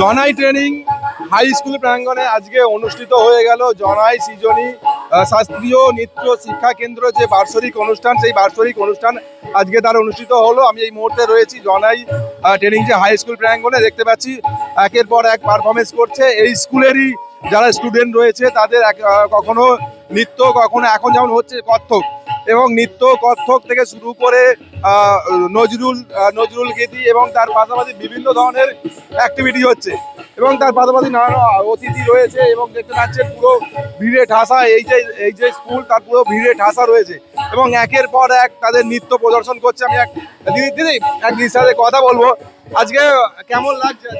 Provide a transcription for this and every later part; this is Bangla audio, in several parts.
জনাই ট্রেনিং হাই স্কুল প্রাঙ্গণে আজকে অনুষ্ঠিত হয়ে গেল জনাই সৃজনী শাস্ত্রীয় নৃত্য শিক্ষা কেন্দ্র যে বার্ষিক অনুষ্ঠান, সেই বার্ষিক অনুষ্ঠান আজকে তার অনুষ্ঠিত হলো। আমি এই মুহূর্তে রয়েছি জনাই ট্রেনিং যে হাই স্কুল প্রাঙ্গণে দেখতে পাচ্ছি, একের পর এক পারফরমেন্স করছে। এই স্কুলেরই যারা স্টুডেন্ট রয়েছে, তাদের কখনো নৃত্য, কখনো এখন যেমন হচ্ছে কত্থক এবং নৃত্য কত্থক থেকে শুরু করে নজরুল নজরুল গীতি এবং তার পাশাপাশি বিভিন্ন ধরনের অ্যাক্টিভিটি হচ্ছে। এবং তার পাশাপাশি নানান অতিথি রয়েছে এবং দেখতে পাচ্ছেন পুরো ভিড়ে ঠাসা, এই যে এই যে স্কুল তার পুরো ভিড়ে ঠাসা রয়েছে। এবং একের পর এক তাদের নৃত্য প্রদর্শন করছে। আমি এক, দিদি দিদি, এক দিদির সাথে কথা বলব। আজকে কেমন লাগছে?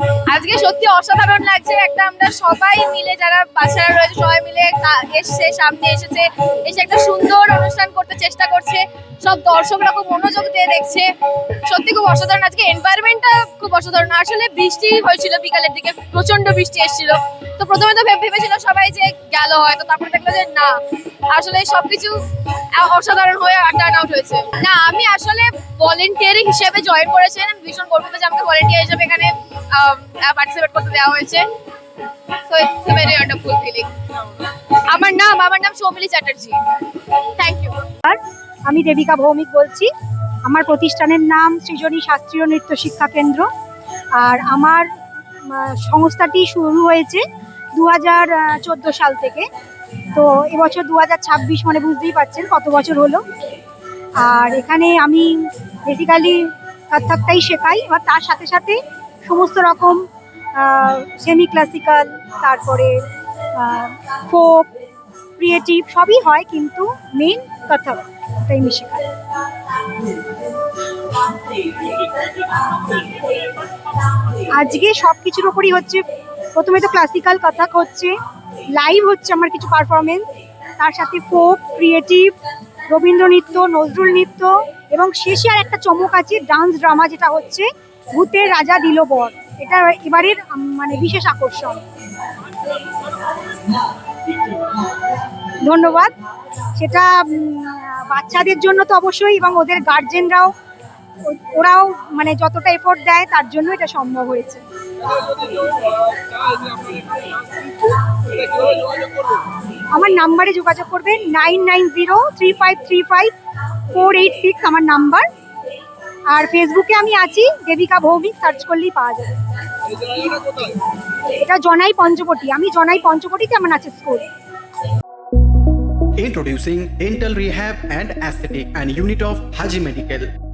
আজকে সত্যি অসাধারণ লাগছে। একটা আমরা সবাই মিলে যারা বাচ্চারা রয়েছে, সবাই মিলে এসছে, সামনে এসেছে, এসে একটা সুন্দর অনুষ্ঠান করতে চেষ্টা করছে। সব দর্শকরা খুব মনোযোগ দিয়ে দেখছে। সত্যি খুব অসাধারণ। আজকে এনভায়রনমেন্টটা খুব অসাধারণ। আসলে বৃষ্টি হয়েছিল বিকালের দিকে প্রচণ্ড বৃষ্টি এসেছিল। তো প্রথমে তো ভেবে- ভেবেছিল সবাই যে গেল হয়তো, তারপরে দেখল যে না, আসলে সবকিছু অসাধারণ হয়ে টার্ন আউট হয়েছে। না, আমি আসলে ভলেন্টিয়ারিং হিসেবে জয়েন করেছেন। ভীষণ গর্বিত যে আমাকে ভলেন্টিয়ার হিসেবে এখানে পার্টিসিপেট করতে দেওয়া হয়েছে। So it's very wonderful feeling আমার নাম আমার নাম সৌমিলি চ্যাটার্জি। থ্যাংক ইউ আমি দেবিকা ভৌমিক বলছি। আমার প্রতিষ্ঠানের নাম সৃজনী শাস্ত্রীয় নৃত্য শিক্ষা কেন্দ্র। আর আমার সংস্থাটি শুরু হয়েছে দু হাজার চোদ্দ সাল থেকে। তো এবছর দু হাজার ছাব্বিশ মানে বুঝতেই পারছেন কত বছর হলো। আর এখানে আমি বেসিক্যালি কত্থকটাই শেখাই এবার তার সাথে সাথে সমস্ত রকম সেমি ক্লাসিক্যাল তারপরে ফোক ক্রিয়েটিভ সবই হয় কিন্তু মেন কথা ওটাই আমি শেখাই আজকে সব কিছুর ওপরই হচ্ছে, প্রথমে তো ক্লাসিক্যাল কত্থক হচ্ছে লাইভ হচ্ছে আমার কিছু পারফরমেন্স তার সাথে ফোক ক্রিয়েটিভ রবীন্দ্র নৃত্য নজরুল নৃত্য, এবং শেষে আর একটা চমক আছে ডান্স ড্রামা যেটা হচ্ছে ভূতের রাজা দিল বর এটা এবারের মানে বিশেষ আকর্ষণ। ধন্যবাদ। সেটা বাচ্চাদের জন্য তো অবশ্যই এবং ওদের গার্জেনরাও ওরাও মানে যতটা এফোর্ট দেয়, তার জন্য এটা সম্ভব হয়েছে। আমার নাম্বারে যোগাযোগ করবেন। Nine nine zero three five three five four eight six, আমার নাম্বার। আর ফেসবুকে আমি আছি, দেবিকা ভৌমিক সার্চ করলেই পাওয়া যাবে। এটা জনাই পঞ্চবটি। আমি জনাই পঞ্চবটিতে আমার নাচের school Introducing Dental Rehab and Aesthetic and Unit of Haji Medical.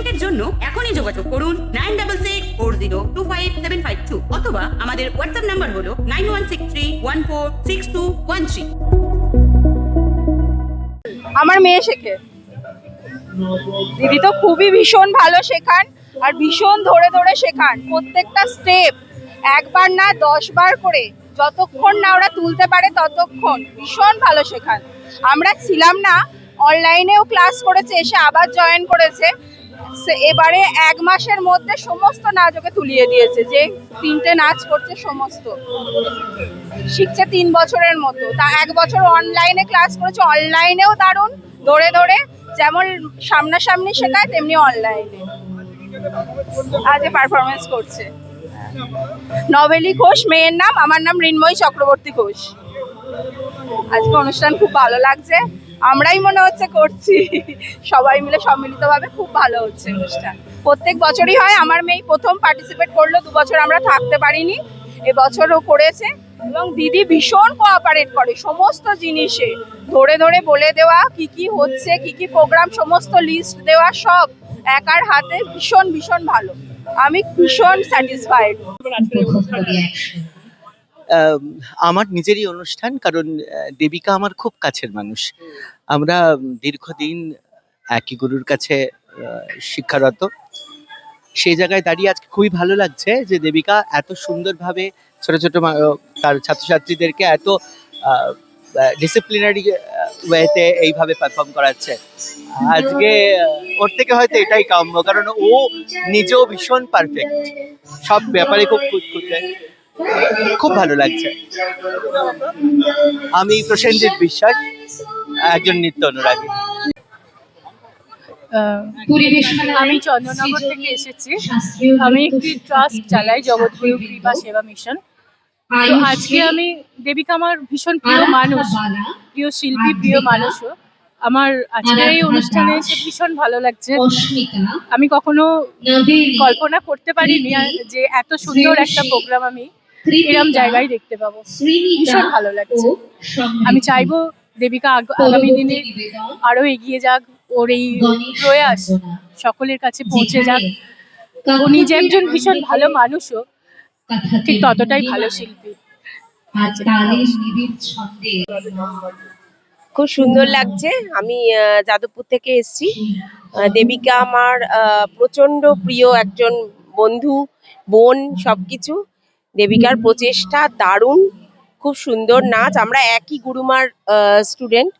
অ্যাপয়েন্টমেন্টের জন্য এখনই যোগাযোগ করুন nine double six four zero two five seven five two অথবা আমাদের হোয়াটসঅ্যাপ নাম্বার হলো nine one six three one four six two one three. আমার মেয়ে শেখে। দিদি তো খুবই ভীষণ ভালো শেখান আর ভীষণ ধরে ধরে শেখান প্রত্যেকটা স্টেপ একবার না দশ বার করে যতক্ষণ না ওরা তুলতে পারে ততক্ষণ ভীষণ ভালো শেখান। আমরা ছিলাম না অনলাইনেও ক্লাস করেছে, এসে আবার জয়েন করেছে। এবারে এক মাসের মধ্যে সমস্ত নাচ ওকে তুলিয়ে দিয়েছে, যে তিনটে নাচ করছে সমস্ত। শিখছে তিন বছরের মতো। তা এক বছর অনলাইনে ক্লাস করেছে অনলাইনেও দারুণ। ধরে ধরে যেমন সামনাসামনি শেখায়, তেমনি অনলাইনে আজ পারফরমেন্স করছে। নভেলি ঘোষ, মেয়ের নাম, আমার নাম ঋন্ময়ী চক্রবর্তী ঘোষ। আজকে অনুষ্ঠান খুব ভালো লাগছে। আমরাই মনে হচ্ছে করছি। সবাই মিলে সম্মিলিতভাবে খুব ভালো হচ্ছে অনুষ্ঠান। প্রত্যেক বছরই হয়, আমার মেয়ে প্রথম পার্টিসিপেট করল, দু বছর আমরা থাকতে পারিনি, এবছরও করেছে এবং দিদি ভীষণ কোঅপারেট করে সমস্ত জিনিসে। ধরে ধরে বলে দেওয়া, কি কি হচ্ছে, কি কি প্রোগ্রাম সমস্ত লিস্ট দেওয়া সব একার হাতে ভীষণ ভীষণ ভালো। আমি ভীষণ স্যাটিসফাইড আমার নিজেরই অনুষ্ঠান কারণ দেবিকা আমার খুব কাছের মানুষ। আমরা দীর্ঘদিন একই গুরুর কাছে শিক্ষারত। সেই জায়গায় দাঁড়িয়ে আজকে খুবই ভালো লাগছে যে দেবিকা এত সুন্দরভাবে ছোট ছোট তার ছাত্রছাত্রীদেরকে এত ডিসিপ্লিনারি ওয়েতে এইভাবে পারফর্ম করাচ্ছে। আজকে ওর থেকে হয়তো এটাই কাম্য কারণ ও নিজেও ভীষণ পারফেক্ট সব ব্যাপারে খুব খুঁতখুঁতে খুব ভালো লাগছে। আমি প্রসেনজিৎ বিশ্বাস একজন নিত্য অনুরাগী। আমি চন্দ্রনগর থেকে এসেছি। আমি একটি ট্রাস্ট চালাই জগৎগুরু কৃপা সেবা মিশন। তো আজকে আমি দেবিকা আমার ভীষণ প্রিয় মানুষ প্রিয় শিল্পী প্রিয় মানুষও। আমার আজকের এই অনুষ্ঠানে এসে ভীষণ ভালো লাগছে। আমি কখনো কল্পনা করতে পারিনি যে এত সুন্দর একটা প্রোগ্রাম আমি এরম জায়গায় দেখতে পাবো। ভীষণ ভালো লাগছে। আমি চাইব দেবিকা আগামী দিনে আরও এগিয়ে যাক ওর এই প্রয়াস সকলের কাছে পৌঁছে যাক। ও নিজে একজন ভীষণ ভালো মানুষও ঠিক ততটাই ভালো শিল্পী। খুব সুন্দর লাগছে। আমি আহ, যাদবপুর থেকে এসেছি। আহ, দেবিকা আমার আহ, প্রচণ্ড প্রিয় একজন বন্ধু বোন সবকিছু। দেবিকার প্রচেষ্টা দারুণ খুব সুন্দর নাচ। আমরা একই গুরুমার স্টুডেন্ট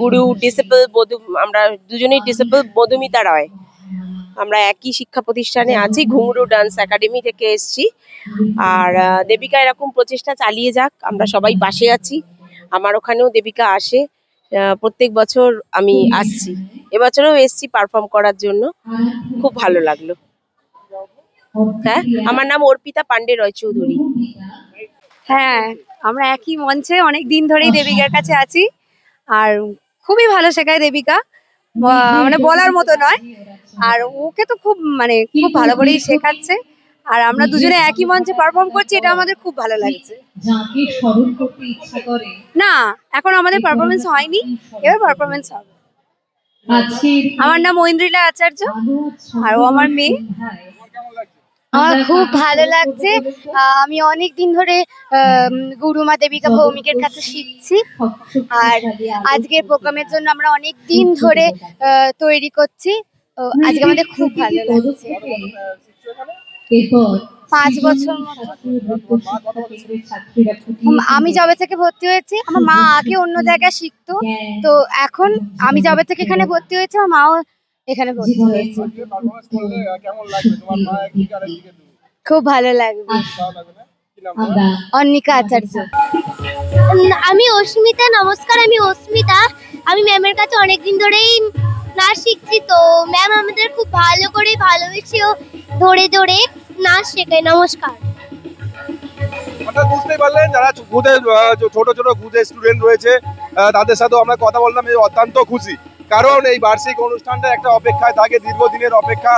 গুরু ডিসেবল বধু আমরা দুজনেই ডিসেবল মধুমিতা রয়। আমরা একই শিক্ষা প্রতিষ্ঠানে আছি ঘুঙরু ডান্স একাডেমি থেকে এসেছি। আর দেবিকা এরকম প্রচেষ্টা চালিয়ে যাক আমরা সবাই পাশে আছি। আমার ওখানেও দেবিকা আসে প্রত্যেক বছর আমি আসছি। এবছরও এসছি পারফর্ম করার জন্য। খুব ভালো লাগল। হ্যাঁ? আমার নাম অর্পিতা পান্ডে রয় চৌধুরী হ্যাঁ আমরা একই মঞ্চে অনেক দিন ধরেই দেবিকার কাছে আছি। আর খুবই ভালো শেখায় দেবিকা। মানে বলার মতো নয়। আর ওকে তো খুব মানে খুব ভালো করেই শেখাচ্ছে। আর আমরা দুজনে একই মঞ্চে পারফর্ম করছি এটা আমাদের খুব ভালো লাগছে। না এখন আমাদের পারফরমেন্স হয়নি। এবার পারফরমেন্স হবে। আজকের আমার নাম ঐন্দ্রিলা আচার্য। আর ও আমার মেয়ে। আমার খুব ভালো লাগছে। আমি অনেক দিন ধরে গুরুমা দেবিকা ভৌমিকের কাছে শিখছি। আর আজকের প্রোগ্রামের জন্য আমরা অনেক দিন ধরে তৈরি করছি। আজকে আমাদের খুব ভালো লাগছে। পাঁচ বছর আমি যবে থেকে ভর্তি হয়েছি। আমার মা আগে অন্য জায়গায় শিখতো। তো এখন আমি যবে থেকে এখানে ভর্তি হয়েছি। আমার মাও এখানে ভর্তি হয়েছে। খুব ভালো লাগবে। ভালো লাগবে না? কি নাম তোমার? আমরা অন্নিকা আচার্য। আমি অস্মিতা নমস্কার আমি অস্মিতা। আমি ম্যামের কাছে অনেকদিন ধরেই নাচ শিখছি তো ম্যাম আমাদের খুব ভালো করে ভালোবেসেও ধরে ধরে নাচ শেখায়। নমস্কার। বুঝতেই পারলেন যারা খুদে ছোট ছোট খুদে স্টুডেন্ট রয়েছে তাদের সাথেও আমরা কথা বললাম। অত্যন্ত খুশি। কারণ এই বার্ষিক অনুষ্ঠানটা একটা অপেক্ষায় থাকে, দীর্ঘদিনের অপেক্ষা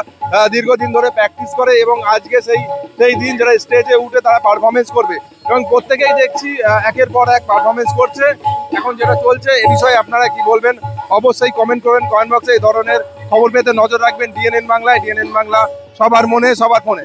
দীর্ঘদিন ধরে প্র্যাকটিস করে এবং আজকে সেই সেই দিন যারা স্টেজে উঠে তারা পারফরমেন্স করবে। এবং প্রত্যেকেই দেখছি একের পর এক পারফরমেন্স করছে। এখন যেটা চলছে, এ বিষয়ে আপনারা কি বলবেন? অবশ্যই কমেন্ট করবেন কমেন্ট বক্সে এই ধরনের খবর পেতে নজর রাখবেন ডিএনএন বাংলায়। ডিএনএন বাংলা সবার মনে, সবার ফোনে।